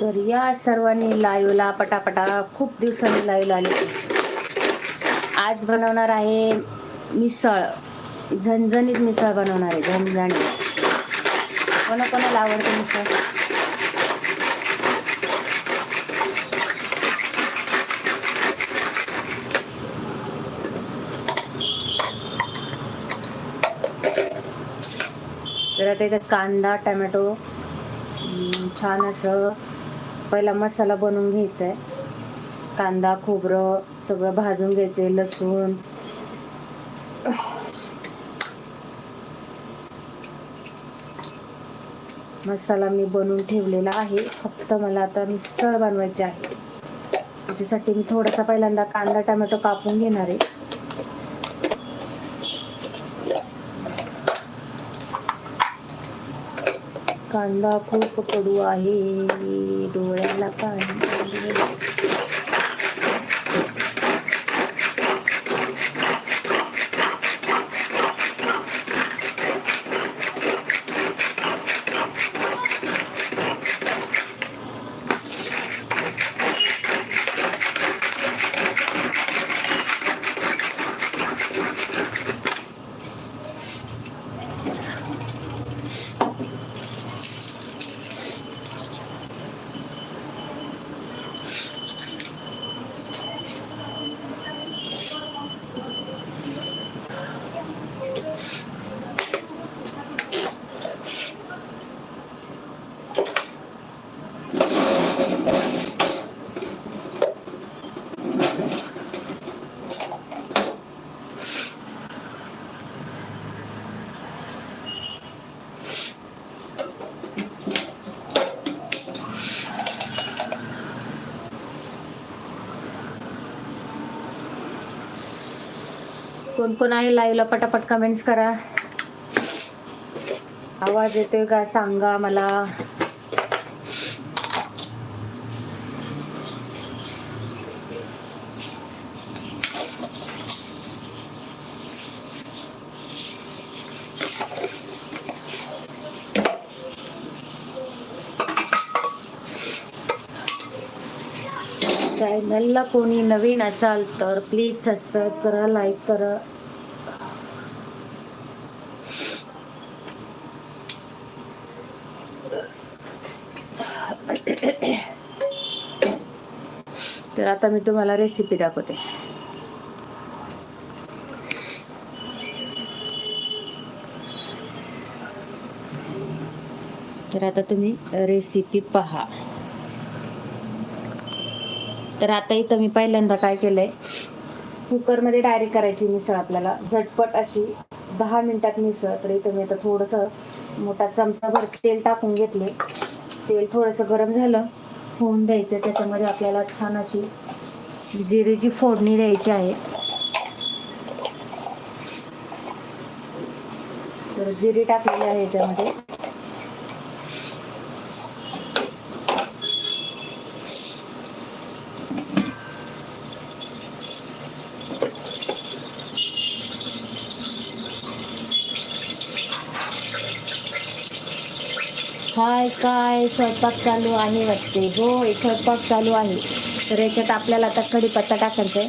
तर या सर्वांनी लाईवला पटापटा खूप दिवसांनी लाईव्ह आले. आज बनवणार आहे मिसळ. झणझणीत मिसळ बनवणार आहे झणझणीत. कोणाकोणाला आवडते मिसळ? तर आता इथं कांदा टमॅटो छान असं पहिला मसाला बनवून घ्यायचा आहे कांदा खोबरं सगळं भाजून घ्यायचं आहे लसूण. मसाला मी बनवून ठेवलेला आहे. फक्त मला आता मिसळ बनवायची आहे. त्याच्यासाठी मी थोडासा पहिल्यांदा कांदा टमॅटो कापून घेणार आहे. कांदा खूप कडू आहे. डोळ्याला पाणी कोण कोण आहे? लाईव्हला पटापट कमेंट्स करा. आवाज येतोय का? सांगा मला. चॅनलला कोणी नवीन असाल तर प्लीज सबस्क्राईब करा लाईक करा. आता मी तुम्हाला रेसिपी दाखवते. तर आता तुम्ही रेसिपी पहा. तर आता इथं मी पहिल्यांदा काय केलंय कुकरमध्ये डायरेक्ट करायची मिसळ आपल्याला. झटपट अशी दहा मिनिटात मिसळ. तर इथं मी आता थोडंसं मोठा चमचाभर तेल टाकून घेतले. तेल थोडंसं गरम झालं. होऊन द्यायचं त्याच्यामध्ये आपल्याला छान अशी जिरेची फोडणी द्यायची आहे. तर जिरे टाकलेली आहे याच्यामध्ये. काय स्वयंपाक चालू आहे वाटते? हो स्वयंपाक चालू आहे. तर याच्यात आपल्याला आता कढीपत्ता टाकायचा आहे.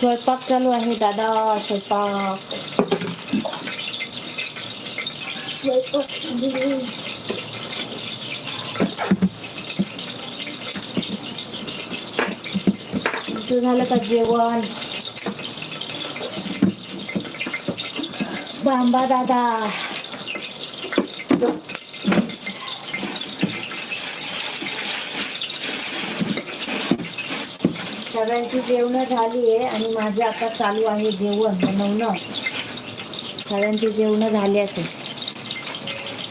स्वयंपाक चालू आहे दादा स्वयंपाक. स्वयंपाक चालू आहे. तुझं झालं का जेवण? बांबा दादा. सगळ्यांची जेवण झाली आहे आणि माझे आता चालू आहे जेवण बनवणं. सगळ्यांची जेवण झाली असेल.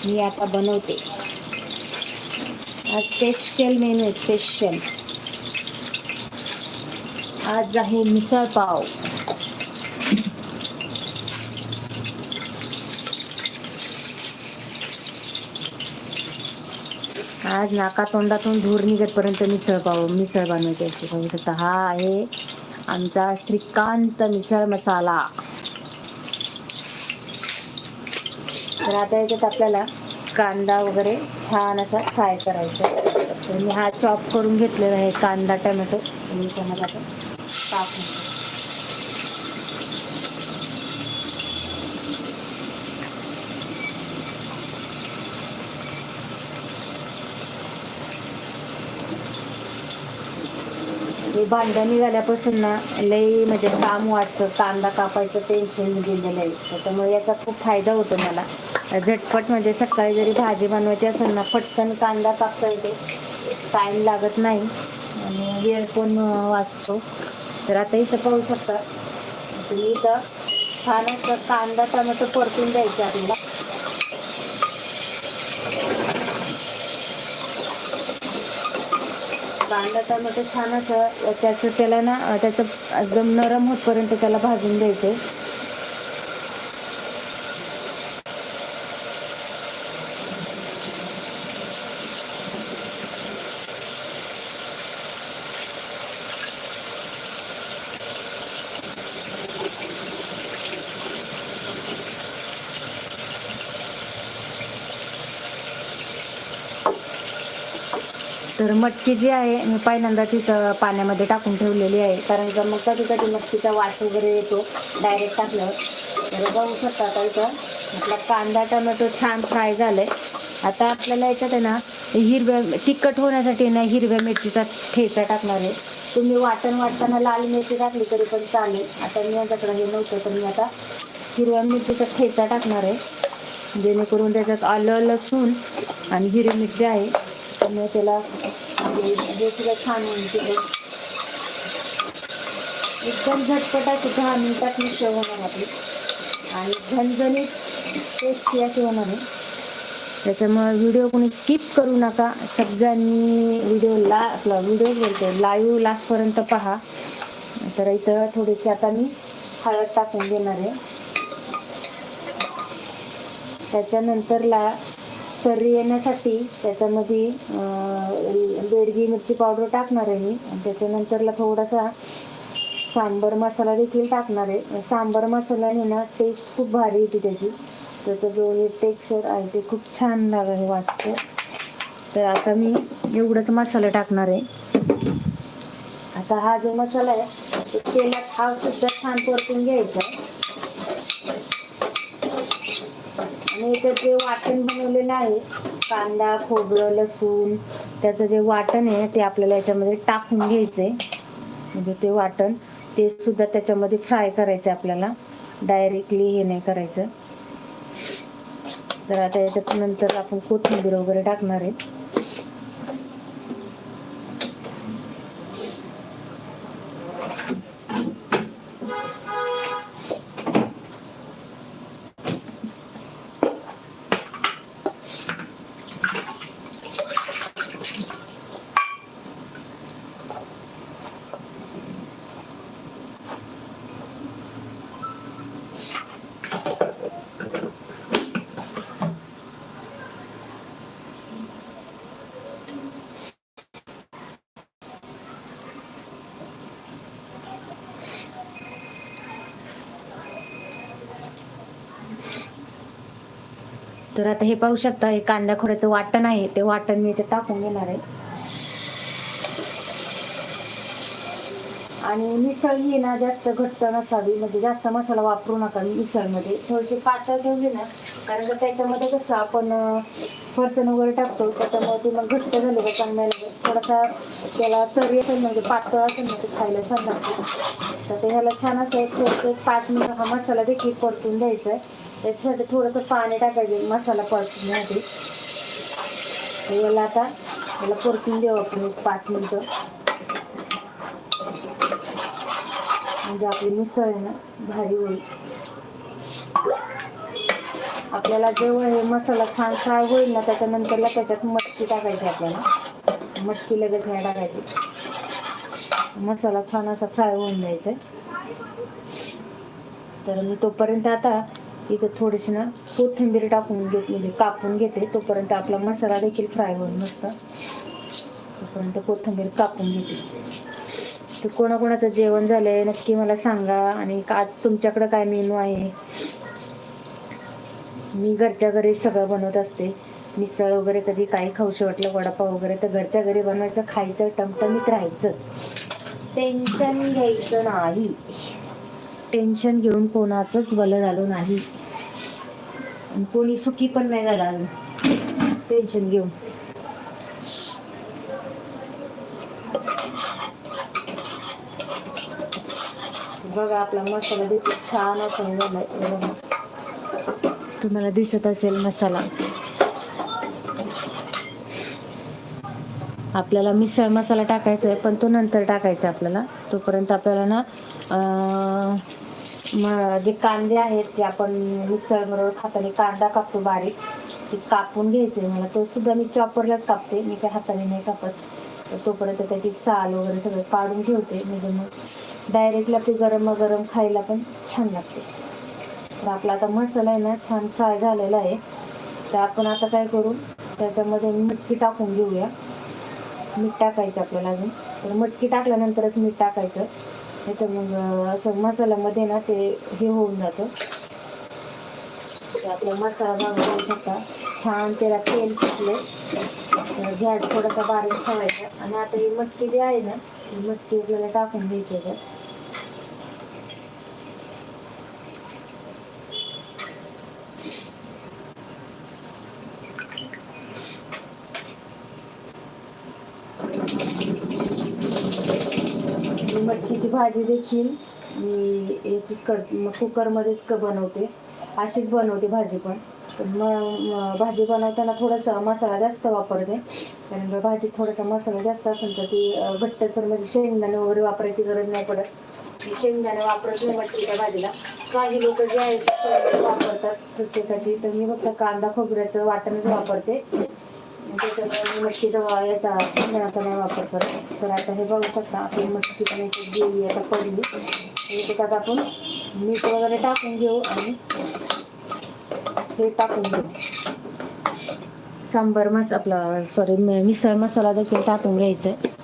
मी आता बनवते. स्पेशल मेनू आहे स्पेशल आज आहे मिसळ पाव. आज नाका तोंडातून धूर निघतपर्यंत मिसळ पाव मिसळ बनवायची असते बघू शकता हा आहे आमचा श्रीकांत मिसळ मसाला. तर आता याच्यात आपल्याला कांदा वगैरे छान असा फ्राय करायचा तर मी हा चॉप करून घेतलेला आहे कांदा टमॅटो. आणि त्यामध्ये आता टाकून भांड्या निघाल्यापासून ना लई म्हणजे काम वाटतं कांदा कापायचं टेन्शन गेलेलं आहे. त्याच्यामुळे याचा खूप फायदा होतो मला. झटपट म्हणजे सकाळी जरी भाजी बनवायची असेल ना पटकन कांदा कापता येते. टाईम लागत नाही. आणि वेळ पण वाचतो. तर आता इथं पाहू शकता तुम्ही इथं छान असं कांदा टमाटो परतून द्यायचं आपल्याला. कांदा टमाटो छान असं त्याचं त्याला ना त्याचं एकदम नरम होतपर्यंत त्याला भाजून द्यायचं तर मटकी जी आहे मी पहिल्यांदा तिथं पाण्यामध्ये टाकून ठेवलेली आहे. कारण का मग कधी कधी मटकीचा वास वगैरे येतो डायरेक्ट टाकल्यावर तर बघू शकता आता इथं आपला कांदा टोमॅटो छान फ्राय झालाय. आता आपल्याला याच्यात आहे ना हिरव्या तिखट होण्यासाठी ना हिरव्या मिरचीचा ठेचा टाकणार आहे. तुम्ही वाटण वाटताना लाल मिरची टाकली तरी पण चालेल. आता मी माझ्याकडे हे नव्हतं तर मी आता हिरव्या मिरचीचा ठेचा टाकणार आहे. जेणेकरून त्याच्यात आलं लसूण आणि हिरवी मिरची आहे. त्यामुळे त्याला म्हणजे हे सुद्धा छान होईल तिथे एकदम झटपट दहा मिनिटात मिक्सर होणार आपली. आणि झणझणीत टेस्टी अशी होणार आहे. त्याच्यामुळे व्हिडिओ कोणी स्किप करू नका. सगळ्यांनी व्हिडिओ ला आपला व्हिडिओ बोलते लाईव्ह लास्टपर्यंत पहा. तर इथं थोडीशी आता मी हळद टाकून देणार आहे. त्याच्यानंतरला तर्री येण्यासाठी त्याच्यामध्ये बेडगी मिरची पावडर टाकणार आहे मी. आणि त्याच्यानंतरला थोडासा सांबर मसाला देखील टाकणार आहे. सांबर मसाल्याने ना टेस्ट खूप भारी येते त्याची. त्याचं जो हे टेक्स्चर आहे ते खूप छान लाग वाटतं. तर आता मी एवढंच मसाला टाकणार आहे. आता हा जो मसाला आहे तो तेलात हा सुद्धा छान परतून घ्यायचा आणि इथे जे वाटण बनवलेलं आहे कांदा खोबरं लसूण त्याचं जे वाटण आहे ते आपल्याला याच्यामध्ये टाकून घ्यायचंय. म्हणजे ते वाटण ते सुद्धा त्याच्यामध्ये फ्राय करायचं आपल्याला. डायरेक्टली हे नाही करायचं. तर आता याच्यात नंतर आपण कोथिंबीर वगैरे टाकणार आहे. तर आता हे पाहू शकता हे कांदा खोऱ्याचं वाटण आहे. ते वाटण मी याच्यात टाकून घेणार आहे. आणि मिसळ ही ना जास्त घट्ट नसावी म्हणजे जास्त मसाला वापरू नका मिसळमध्ये. थोडीशी पातळ ठेवली ना कारण का त्याच्यामध्ये कसं आपण फरसण वगैरे टाकतो त्याच्यामुळे ती मग घट्ट झाली का चांगल्या थोडासा त्याला तरी असेल म्हणजे पातळ असेल ना ते खायला छान लागतं. तर ते ह्याला छान असं एक एक पाच मिनिट हा मसाला देखील परतून द्यायचा आहे. त्याच्यासाठी थोडंसं पाणी टाकायचं मसाला परतण्यासाठी तर याला आता याला परतून देऊ आपण एक पाच मिनिटं. म्हणजे आपली मिसळ आहे ना भारी होईल. आपल्याला जेव्हा हे मसाला छान फ्राय होईल ना त्याच्यानंतरला त्याच्यात मटकी टाकायची आपल्याला. मटकी लगेच नाही टाकायची. मसाला छान असा फ्राय होऊन द्यायचा तर मी तोपर्यंत आता इथं थोडीशी ना कोथिंबीर टाकून घेत म्हणजे कापून घेते. तोपर्यंत आपला मसाला देखील फ्राय होईल मस्त तोपर्यंत कोथिंबीर कापून घेते. तर कोणाकोणाचं जेवण झालंय नक्की मला सांगा. आणि का तुमच्याकडं काय मेनू आहे? मी घरच्या घरी सगळं बनवत असते. मिसळ वगैरे कधी काही खाऊशी वाटलं वडापाव वगैरे तर घरच्या घरी बनवायचं खायचं टमटमीत राहायचं. टेन्शन घ्यायचं नाही. टेन्शन घेऊन कोणाचंच बलं झालं नाही. कोणी सुखी पण नाही झाला टेन्शन घेऊन. बघा आपला मसाला देखील छान असं झालाय तुम्हाला दिसत असेल मसाला. आपल्याला मिसळ मसाला टाकायचा आहे पण तो नंतर टाकायचा आपल्याला. तोपर्यंत आपल्याला ना म- जे कांदे आहेत ते आपण मिसळ बरोबर कांदा कापतो बारीक. ते कापून घ्यायचे. मला तो सुद्धा मी चॉपरलाच कापते. मी काही हाताने नाही कापत. तर तोपर्यंत त्याची साल वगैरे सगळं काढून ठेवते. म्हणजे मग डायरेक्टला ते गरम गरम खायला पण छान लागते. तर आपला आता मसाला आहे ना छान फ्राय झालेला आहे. तर आपण आता काय करू? त्याच्यामध्ये मटकी टाकून घेऊया. मीठ टाकायचं आपल्याला अजून. तर मटकी टाकल्यानंतरच मीठ टाकायचं. नाही तर मग असं मसाल्यामध्ये ना ते हे होऊन जातं. तर आपला मसाला भाजून शकता छान त्याला तेल सुटले तर गॅस थोडासा बारीक ठेवायचा. आणि आता ही मटकी जी आहे ना ही मटकी आपल्याला टाकून घ्यायची मटकीची भाजी देखील मी याची कर कुकरमध्येच क बनवते. अशीच बनवते भाजी पण. तर म- भाजी बनवताना थोडासा मसाला जास्त वापरते. कारण भाजीत थोडासा मसाला जास्त असेल तर ती घट्टसर म्हणजे शेंगदाणे वगैरे वापरायची गरज नाही पडत. शेंगदाणे वापरत नाही मटकीच्या भाजीला. काही लोक जे आहेत ते वापरतात प्रत्येकाची. तर मी फक्त कांदा खोबऱ्याचं वाटणच वापरते. त्याच्यामुळे मच्छीचा याचा शेंगदाण्याचा नाही वापर करत. तर आता हे बघू शकता आपली मच्छी पण याची गेली आता पडली. हे त्याच्यात आपण मीठ वगैरे टाकून घेऊ आणि हे टाकून घेऊ. सांबर मस आपला सॉरी मिसळ मसाला देखील टाकून घ्यायचा आहे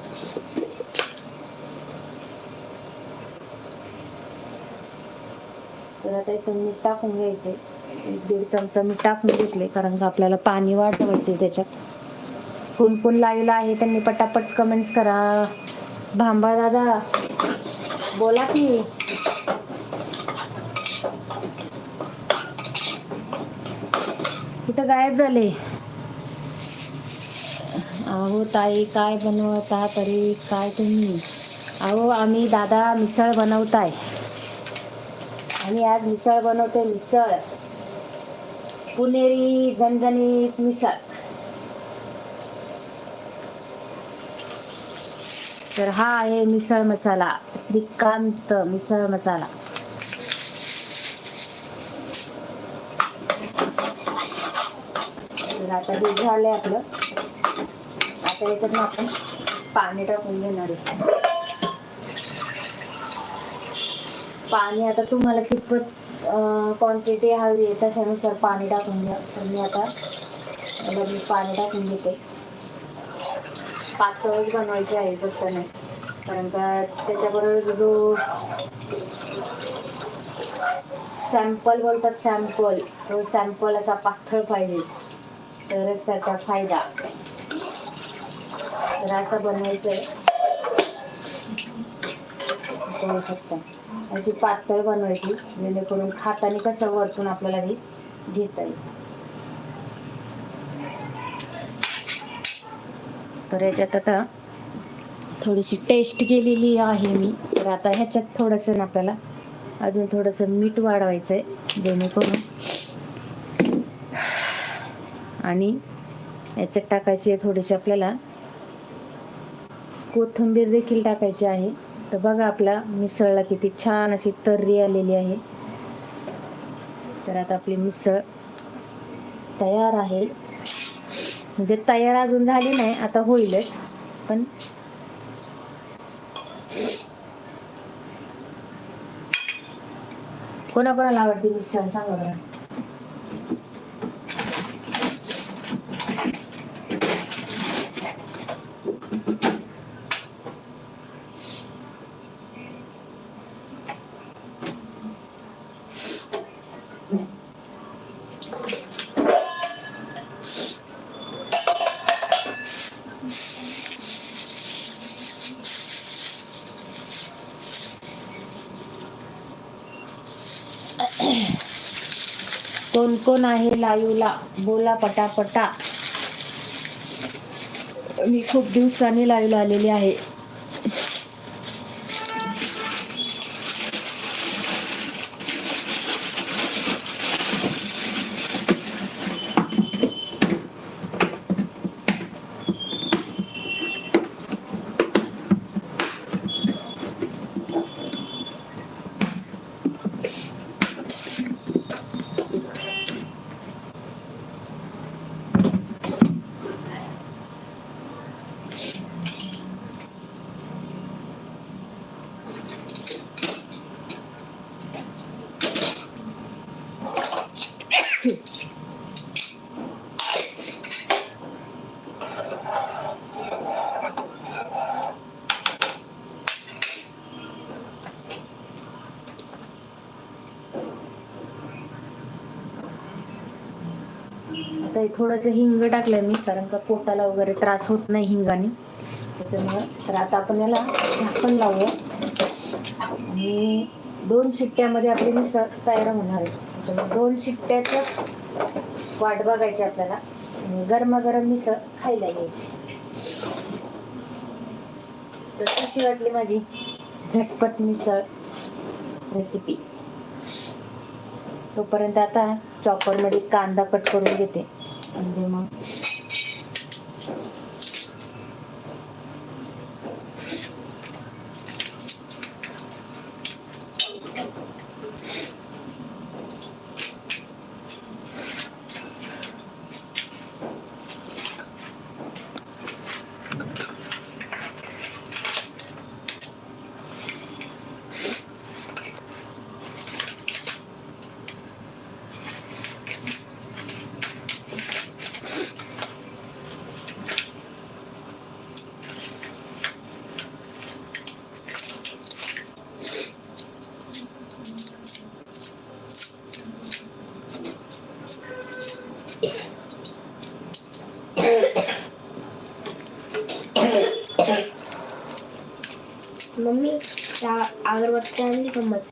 तर आता इथं मीठ टाकून घ्यायचंय. एक दीड चमचा मीठ टाकून घेतले कारण का आपल्याला पाणी वाढवायचंय त्याच्यात. कोण कोण लाईव्ह आहे. त्यांनी पटापट कमेंट्स करा. भांबा दादा बोला की. कुठं गायब झाले? अहो ताई काय बनवता तरी काय तुम्ही? अहो आम्ही दादा मिसळ बनवताय. आणि आज मिसळ बनवते मिसळ. पुणेरी झणझणीत मिसळ. तर हा आहे मिसळ मसाला श्रीकांत मिसळ मसाला. तर आता झालं झालंय आपलं. आता याच्यात आपण पाणी टाकून घेणार आहे. पाणी आता तुम्हाला कितपत क्वांटिटी हवी आहे तशानुसार पाणी टाकून घ्या. तर मी आता पाणी टाकून घेते. पातळच बनवायची आहे फक्त नाही कारण का त्याच्याबरोबर जो सॅम्पल बोलतात सॅम्पल तो सॅम्पल असा पातळ पाहिजे. तरच त्याचा फायदा. तर असं बनवायचं आहे करू शकता. अशी पातळ बनवायची जेणेकरून खाताने कसं वरतून आपल्याला हे घेता येईल. तर याच्यात आता थोडीशी टेस्ट केलेली आहे मी. तर आता ह्याच्यात थोडंसं ना आपल्याला अजून थोडंसं मीठ वाढवायचं आहे जेणेकरून आणि याच्यात टाकायची आहे थोडीशी आपल्याला कोथिंबीर देखील टाकायची आहे. तर बघा आपला मिसळला किती छान अशी तर्री आलेली आहे. तर आता आपली मिसळ तयार आहे. म्हणजे तयार अजून झाली नाही आता होईलच पण कोणाकोणाला आवडते मिसळ? सांगा बरं. कोण आहे लायूला बोला पटापटा. मी खूप दिवसांनी लाईव्हला आलेली आहे. थोडंसं हिंग टाकलंय मी कारण का पोटाला वगैरे त्रास होत नाही हिंगाने. त्याच्यामुळं तर आता आपण याला झाकण लावूया. आणि दोन शिट्ट्यामध्ये आपली मिसळ तयार होणार आहे. त्याच्यामुळे दोन शिट्ट्याचं वाट बघायची आपल्याला. आणि गरमागरम मिसळ खायला यायची. तर कशी वाटली माझी झटपट मिसळ रेसिपी तोपर्यंत आता चॉपरमध्ये कांदा कट करून घेते. म्हणजे मग मम्मी మమ్మీ అగరబత్తానికి గమ్మత్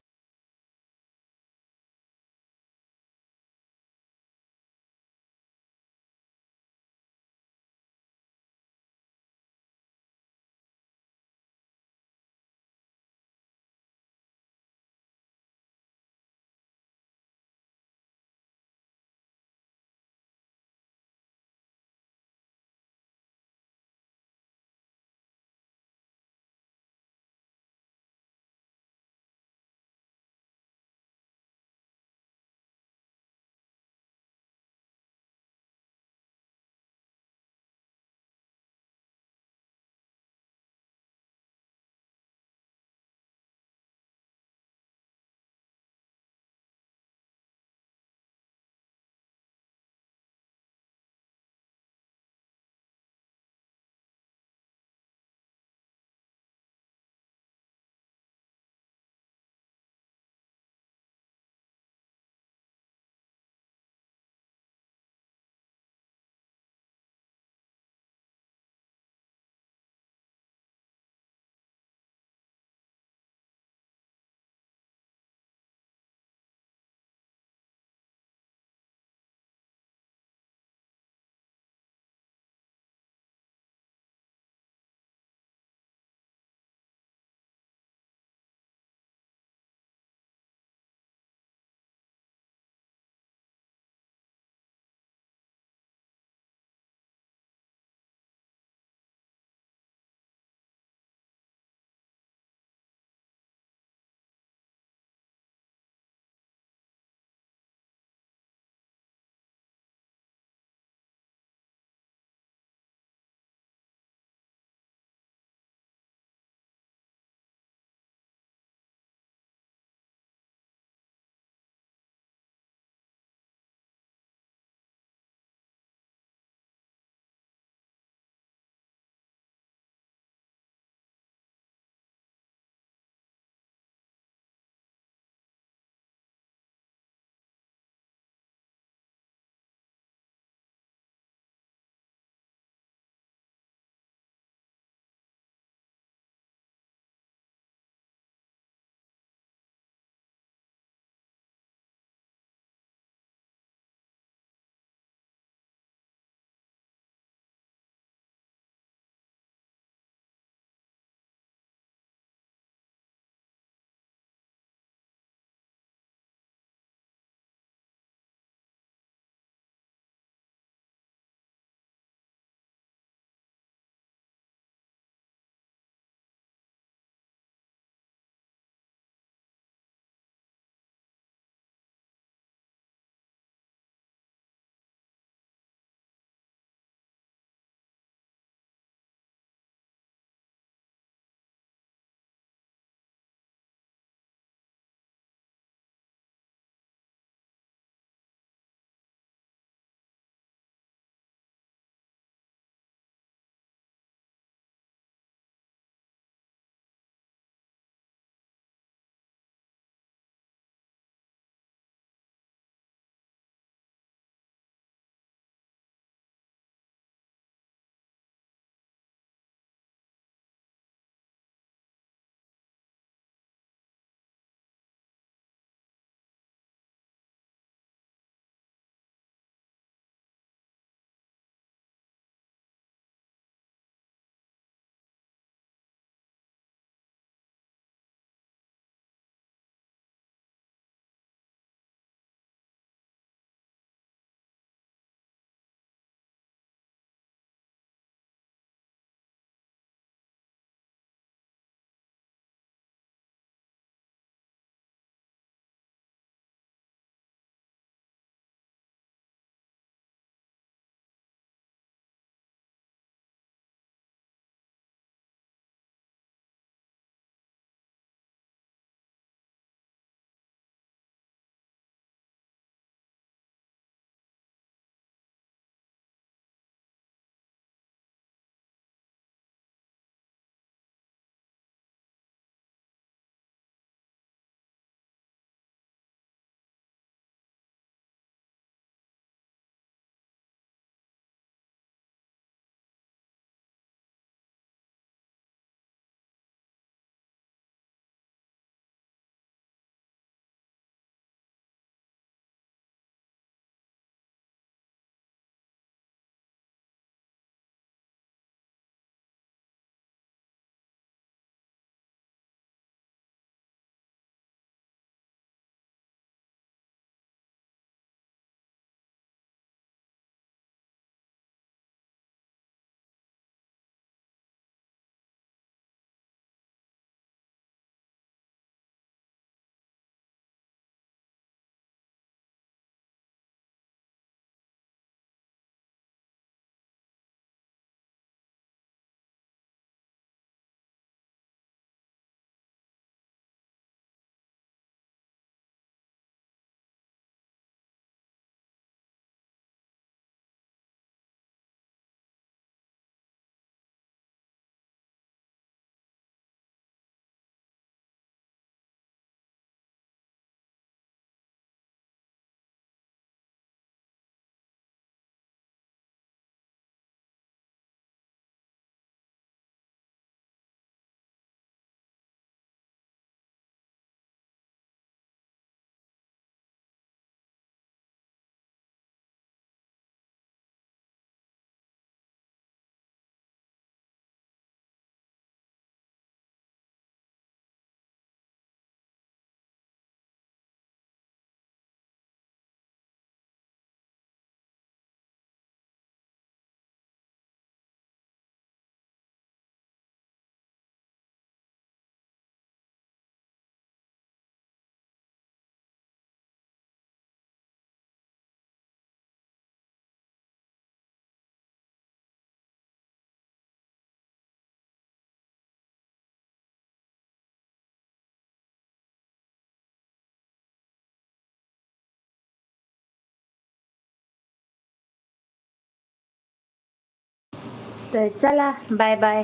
तर चला बाय बाय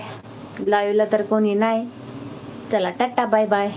लाईव्हला तर कोणी नाही. चला टाटा बाय बाय